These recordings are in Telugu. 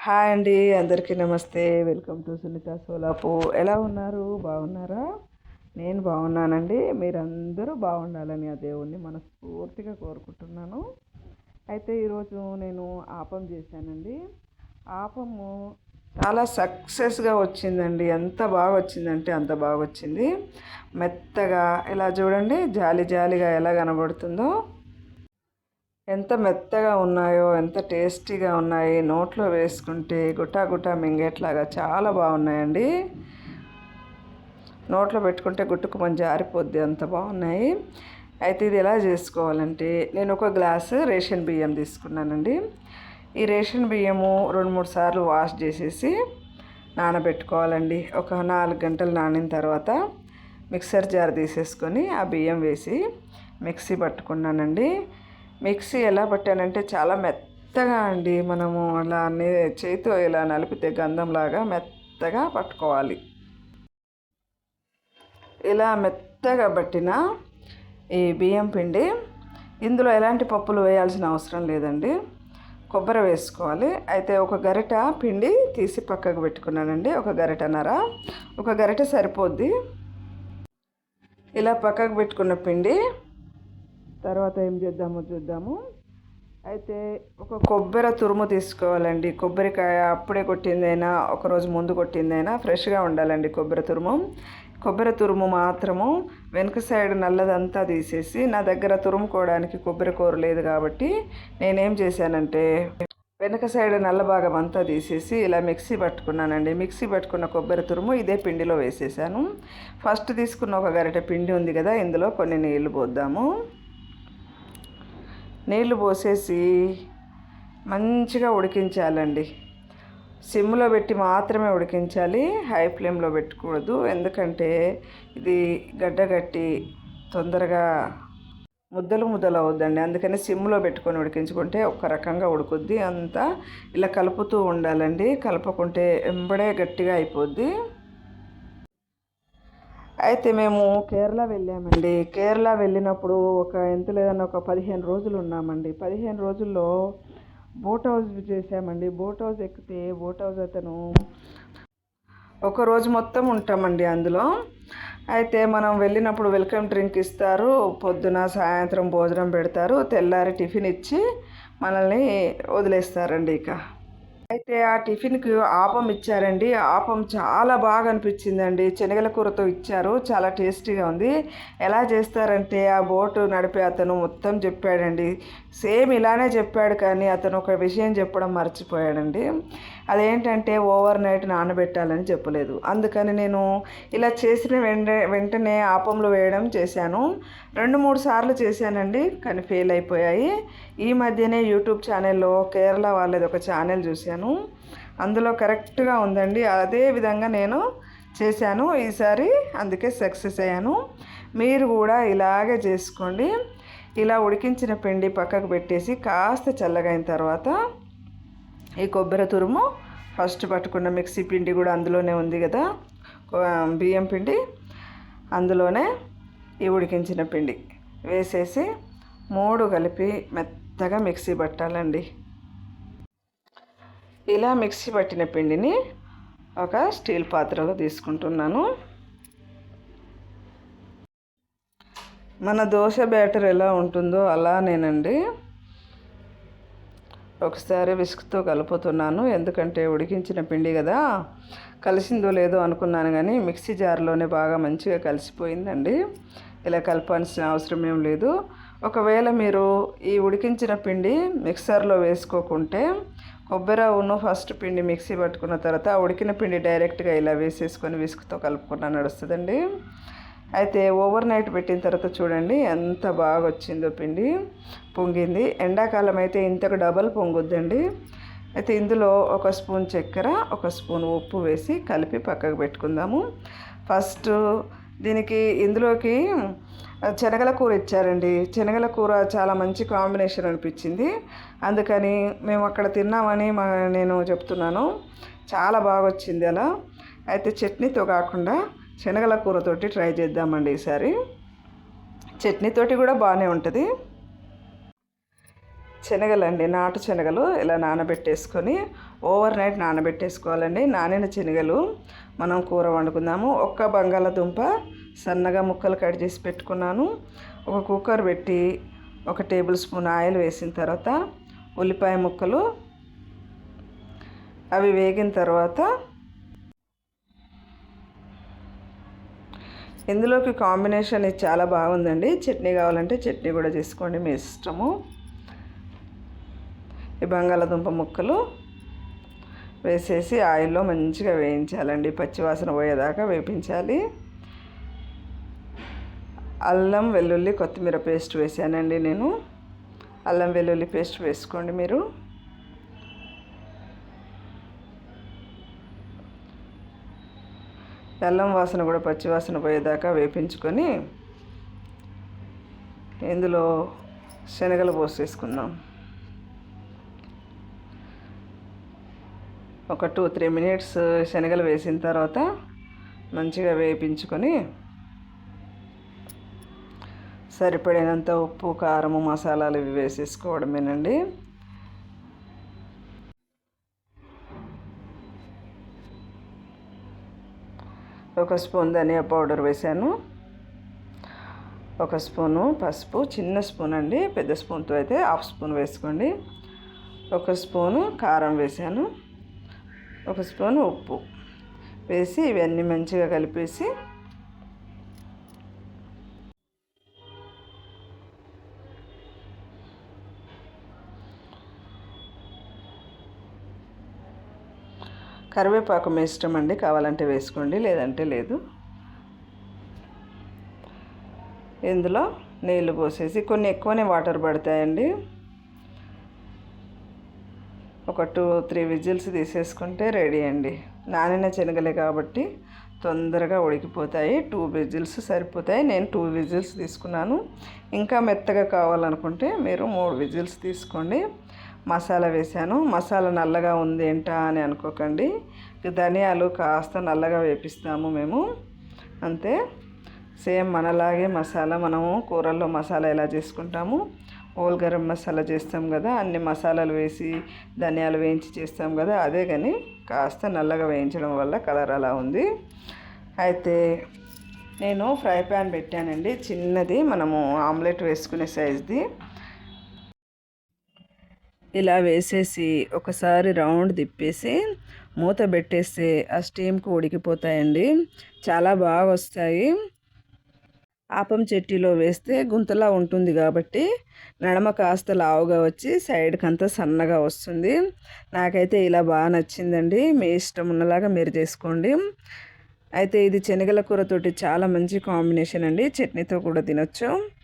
హాయ్ అండి అందరికీ నమస్తే. Welcome to Sunitha Solapu. ఎలా ఉన్నారు? బాగున్నారా? నేను బాగున్నానండి. మీరందరూ బాగుండాలని ఆ దేవుణ్ణి మనస్ఫూర్తిగా కోరుకుంటున్నాను. అయితే ఈరోజు నేను ఆపం చేశానండి. ఆపము చాలా సక్సెస్గా వచ్చిందండి. ఎంత బాగా వచ్చిందంటే అంత బాగా వచ్చింది. మెత్తగా ఇలా చూడండి జాలి జాలిగా ఎలా కనబడుతుందో. ఎంత మెత్తగా ఉన్నాయో ఎంత టేస్టీగా ఉన్నాయి నోట్లో వేసుకుంటే గుటా గుటా మింగేట్లాగా చాలా బాగున్నాయండి. నోట్లో పెట్టుకుంటే గుట్టుకుమని జారిపోద్ది అంత బాగున్నాయి. అయితే ఇది ఎలా చేసుకోవాలంటే నేను ఒక గ్లాసు రేషన్ బియ్యం తీసుకున్నానండి. ఈ రేషన్ బియ్యము రెండు మూడు సార్లు వాష్ చేసేసి నానబెట్టుకోవాలండి. ఒక నాలుగు గంటలు నానిన తర్వాత మిక్సర్ జార్ తీసేసుకొని ఆ బియ్యం వేసి మిక్సీ పట్టుకున్నానండి. మిక్సీ ఎలా పట్టానంటే చాలా మెత్తగా అండి. మనము అలా చేతితో ఇలా నలిపితే గంధంలాగా మెత్తగా పట్టుకోవాలి. ఇలా మెత్తగా పట్టిన ఈ బియ్యం పిండి ఇందులో ఎలాంటి పప్పులు వేయాల్సిన అవసరం లేదండి. కొబ్బరి వేసుకోవాలి. అయితే ఒక గరిట పిండి తీసి పక్కకు పెట్టుకున్నానండి. ఒక గరిటన్నర ఒక గరిట సరిపోద్ది. ఇలా పక్కకు పెట్టుకున్న పిండి తర్వాత ఏం చేద్దామో చూద్దాము. అయితే ఒక కొబ్బరి తురుము తీసుకోవాలండి. కొబ్బరికాయ అప్పుడే కొట్టిందైనా ఒకరోజు ముందు కొట్టిందైనా ఫ్రెష్గా ఉండాలండి కొబ్బరి తురుము. కొబ్బరి తురుము మాత్రము వెనుక సైడ్ నల్లదంతా తీసేసి నా దగ్గర తురుముకోవడానికి కొబ్బరి కూర లేదు కాబట్టి నేనేం చేశానంటే వెనక సైడ్ నల్ల భాగం అంతా తీసేసి ఇలా మిక్సీ పట్టుకున్నానండి. మిక్సీ పట్టుకున్న కొబ్బరి తురుము ఇదే పిండిలో వేసేసాను. ఫస్ట్ తీసుకున్న ఒక గరిటె పిండి ఉంది కదా ఇందులో కొన్ని నీళ్ళు పోద్దాము. నీళ్ళు పోసేసి మంచిగా ఉడికించాలండి. సిమ్లో పెట్టి మాత్రమే ఉడికించాలి. హై ఫ్లేమ్లో పెట్టకూడదు. ఎందుకంటే ఇది గడ్డగట్టి తొందరగా ముద్దలు ముద్దలు అవుద్దండి. అందుకని సిమ్లో పెట్టుకొని ఉడికించుకుంటే ఒక రకంగా ఉడుకుద్ది. అంతా ఇలా కలుపుతూ ఉండాలండి. కలపకుంటే ఎంబడే గట్టిగా అయిపోద్ది. అయితే మేము కేరళ వెళ్ళామండి. కేరళ వెళ్ళినప్పుడు ఒక ఎంత లేదన్నా ఒక పదిహేను రోజులు ఉన్నామండి. పదిహేను రోజుల్లో బోట్ హౌస్ చేసామండి. బోట్ హౌస్ ఎక్కితే బోట్ హౌస్ అతను ఒక రోజు మొత్తం ఉంటామండి అందులో. అయితే మనం వెళ్ళినప్పుడు వెల్కమ్ డ్రింక్ ఇస్తారు పొద్దున సాయంత్రం భోజనం పెడతారు తెల్లారి టిఫిన్ ఇచ్చి మనల్ని వదిలేస్తారండి ఇక. అయితే ఆ టిఫిన్కి ఆపం ఇచ్చారండి. ఆపం చాలా బాగా అనిపించిందండి. శనగల కూరతో ఇచ్చారు. చాలా టేస్టీగా ఉంది. ఎలా చేస్తారంటే ఆ బోటు నడిపే అతను మొత్తం చెప్పాడండి. సేమ్ ఇలానే చెప్పాడు కానీ అతను ఒక విషయం చెప్పడం మర్చిపోయాడండి. అదేంటంటే ఓవర్ నైట్ నానబెట్టాలని చెప్పలేదు. అందుకని నేను ఇలా చేసిన వెంట వెంటనే ఆపంలో వేయడం చేశాను. రెండు మూడు సార్లు చేశానండి కానీ ఫెయిల్ అయిపోయాయి. ఈ మధ్యనే యూట్యూబ్ ఛానల్లో కేరళ వాళ్ళది ఒక ఛానల్ చూశాను. అందులో కరెక్ట్గా ఉందండి. అదే విధంగా నేను చేశాను. ఈసారి అందుకే సక్సెస్ అయ్యాను. మీరు కూడా ఇలాగే చేసుకోండి. ఇలా ఉడికించిన పిండి పక్కకు పెట్టేసి కాస్త చల్లగైన తర్వాత ఈ కొబ్బరి తురుము ఫస్ట్ పట్టుకున్న మిక్సీ పిండి కూడా అందులోనే ఉంది కదా బియ్యం పిండి అందులోనే ఈ ఉడికించిన పిండి వేసేసి మూడు కలిపి మెత్తగా మిక్సీ పట్టాలండి. ఇలా మిక్సీ పట్టిన పిండిని ఒక స్టీల్ పాత్రలో తీసుకుంటున్నాను. మన దోశ బ్యాటర్ ఎలా ఉంటుందో అలానేనండి. ఒకసారి విసుగుతో కలుపుతున్నాను. ఎందుకంటే ఉడికించిన పిండి కదా. కలిసిందో లేదో అనుకున్నాను కానీ మిక్సీ జార్లోనే బాగా మంచిగా కలిసిపోయిందండి. ఇలా కలపాల్సిన అవసరం ఏం లేదు. ఒకవేళ మీరు ఈ ఉడికించిన పిండి మిక్సర్లో వేసుకోకుంటే కొబ్బరి ఉన్ను ఫస్ట్ పిండి మిక్సీ పట్టుకున్న తర్వాత ఉడికిన పిండి డైరెక్ట్గా ఇలా వేసేసుకొని విసుకుతో కలుపుకున్నా నడుస్తుందండి. అయితే ఓవర్ నైట్ పెట్టిన తర్వాత చూడండి ఎంత బాగా వచ్చిందో పిండి పొంగింది. ఎండాకాలం అయితే ఇంతకు డబల్ పొంగుద్దండి. అయితే ఇందులో ఒక స్పూన్ చక్కెర ఒక స్పూన్ ఉప్పు వేసి కలిపి పక్కకు పెట్టుకుందాము. ఫస్ట్ దీనికి ఇందులోకి శనగల కూర ఇచ్చారండి. శనగల కూర చాలా మంచి కాంబినేషన్ అనిపించింది. అందుకని మేము అక్కడ తిన్నామని మా నేను చెప్తున్నాను. చాలా బాగా వచ్చింది అలా. అయితే చట్నీతో కాకుండా శనగల కూరతోటి ట్రై చేద్దామండి ఈసారి. చట్నీతోటి కూడా బాగానే ఉంటుంది. శనగలండి నాటు శనగలు ఇలా నానబెట్టేసుకొని ఓవర్ నైట్ నానబెట్టేసుకోవాలండి. నానిన శనగలు మనం కూర వండుకుందాము. ఒక్క బంగాళదుంప సన్నగా ముక్కలు కట్ చేసి పెట్టుకున్నాను. ఒక కుక్కర్ పెట్టి ఒక టేబుల్ స్పూన్ ఆయిల్ వేసిన తర్వాత ఉల్లిపాయ ముక్కలు అవి వేగిన తర్వాత ఇందులోకి కాంబినేషన్ ఇది చాలా బాగుందండి. చట్నీ కావాలంటే చట్నీ కూడా చేసుకోండి మీ ఇష్టము. ఈ బంగాళాదుంప ముక్కలు వేసేసి ఆయిల్లో మంచిగా వేయించాలండి. పచ్చివాసన పోయేదాకా వేపించాలి. అల్లం వెల్లుల్లి కొత్తిమీర పేస్ట్ వేసానండి నేను. అల్లం వెల్లుల్లి పేస్ట్ వేసుకోండి మీరు. బెల్లం వాసన కూడా పచ్చి వాసన పోయేదాకా వేపించుకొని ఇందులో శనగలు పోసేసుకుందాం ఒక టూ త్రీ మినిట్స్ శనగలు వేసిన తర్వాత మంచిగా వేపించుకొని సరిపడినంత ఉప్పు కారము మసాలాలు ఇవి వేసేసుకోవడమేనండి. ఒక స్పూన్ ధనియా పౌడర్ వేసాను. ఒక స్పూను పసుపు చిన్న స్పూన్ అండి పెద్ద స్పూన్తో అయితే హాఫ్ స్పూన్ వేసుకోండి. ఒక స్పూను కారం వేసాను. ఒక స్పూన్ ఉప్పు వేసి ఇవన్నీ మంచిగా కలిపేసి కరివేపాకు మీ ఇష్టం అండి. కావాలంటే వేసుకోండి లేదంటే లేదు. ఇందులో నీళ్ళు పోసేసి కొన్ని ఎక్కువనే వాటర్ పడతాయండి. ఒక టూ త్రీ విజిల్స్ తీసేసుకుంటే రెడీ అండి. నానిన శనగలే కాబట్టి తొందరగా ఉడికిపోతాయి. టూ విజిల్స్ సరిపోతాయి. నేను టూ విజిల్స్ తీసుకున్నాను. ఇంకా మెత్తగా కావాలనుకుంటే మీరు మూడు విజిల్స్ తీసుకోండి. మసాలా వేసాను మసాలా నల్లగా ఉంది ఏంటా అని అనుకోకండి. ధనియాలు కాస్త నల్లగా వేపిస్తాము మేము. అంతే. సేమ్ మనలాగే మసాలా మనము కూరల్లో మసాలా ఎలా చేసుకుంటాము? హోల్ గరం మసాలా చేస్తాం కదా అన్ని మసాలాలు వేసి ధనియాలు వేయించి చేస్తాం కదా అదే కానీ కాస్త నల్లగా వేయించడం వల్ల కలర్ అలా ఉంది. అయితే నేను ఫ్రై ప్యాన్ పెట్టానండి. చిన్నది మనము ఆమ్లెట్ వేసుకునే సైజ్ది. ఇలా వేసేసి ఒకసారి రౌండ్ తిప్పేసి మూత పెట్టేస్తే ఆ స్టీమ్కి ఉడికిపోతాయండి. చాలా బాగా వస్తాయి. ఆపం చెట్టిలో వేస్తే గుంతలా ఉంటుంది కాబట్టి నడమ కాస్త లావుగా వచ్చి సైడ్కి అంతా సన్నగా వస్తుంది. నాకైతే ఇలా బాగా నచ్చిందండి. మీ ఇష్టం ఉన్నలాగా మీరు చేసుకోండి. అయితే ఇది శనగల కూరతోటి చాలా మంచి కాంబినేషన్ అండి. చట్నీతో కూడా తినొచ్చు.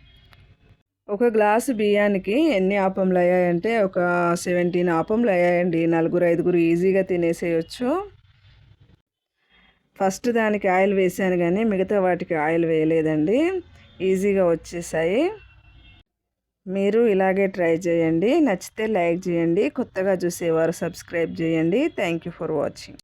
ఒక గ్లాసు బియ్యానికి ఎన్ని ఆపంలు అయ్యాయంటే ఒక సెవెంటీన్ ఆపంలు అయ్యాయండి. నలుగురు ఐదుగురు ఈజీగా తినేసేయచ్చు. ఫస్ట్ దానికి ఆయిల్ వేసాను కానీ మిగతా వాటికి ఆయిల్ వేయలేదండి. ఈజీగా వచ్చేసాయి. మీరు ఇలాగే ట్రై చేయండి. నచ్చితే లైక్ చేయండి. కొత్తగా చూసేవారు సబ్స్క్రైబ్ చేయండి. Thank you for watching.